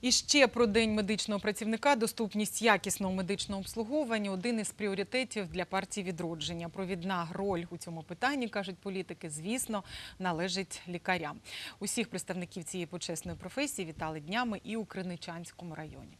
І ще про день медичного працівника, доступність якісного медичного обслуговування один із пріоритетів для партії відродження. Провідна роль у цьому питанні кажуть політики, звісно, належить лікарям. Усіх представників цієї почесної професії вітали днями і у Криничанському районі.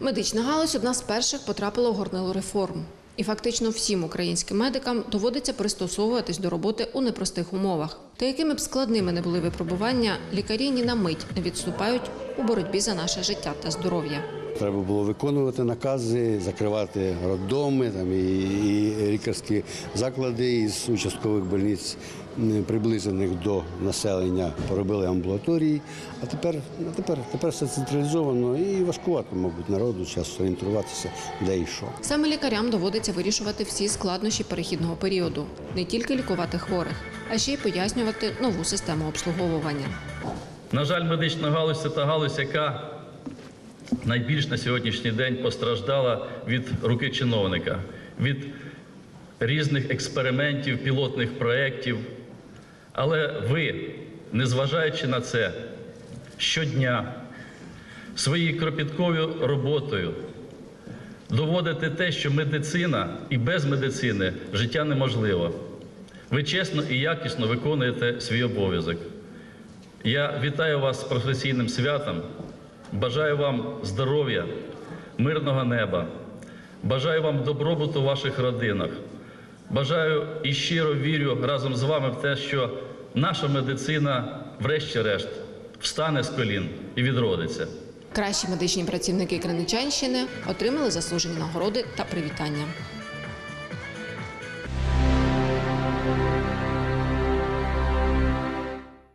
Медична галузь одна з перших потрапила у горнило реформ. І фактично всім українським медикам доводиться пристосовуватись до роботи у непростих умовах. Та якими б складними не були випробування, лікарі ні на мить не відступають у боротьбі за наше життя та здоров'я. Треба було виконувати накази, закривати роддоми там, і, і лікарські заклади із участкових больниць, приближених до населення, поробили амбулаторії. А тепер, а тепер, тепер все централізовано і важкувато, мабуть, народу час орієнтуватися, де і що. Саме лікарям доводиться вирішувати всі складнощі перехідного періоду, не тільки лікувати хворих, а ще й пояснювати нову систему обслуговування. На жаль, медична галузь це та галузь, яка найбільш на сьогоднішній день постраждала від руки чиновника, від різних експериментів, пілотних проєктів. Але ви, незважаючи на це, щодня своєю кропіткою роботою доводите те, що медицина і без медицини життя неможливо. Ви чесно і якісно виконуєте свій обов'язок. Я вітаю вас з професійним святом. Бажаю вам здоров'я, мирного неба. Бажаю вам добробуту в ваших родинах. Бажаю і щиро вірю разом з вами в те, що наша медицина, врешті-решт, встане з колін і відродиться. Кращі медичні працівники Криничанщини отримали заслужені нагороди та привітання.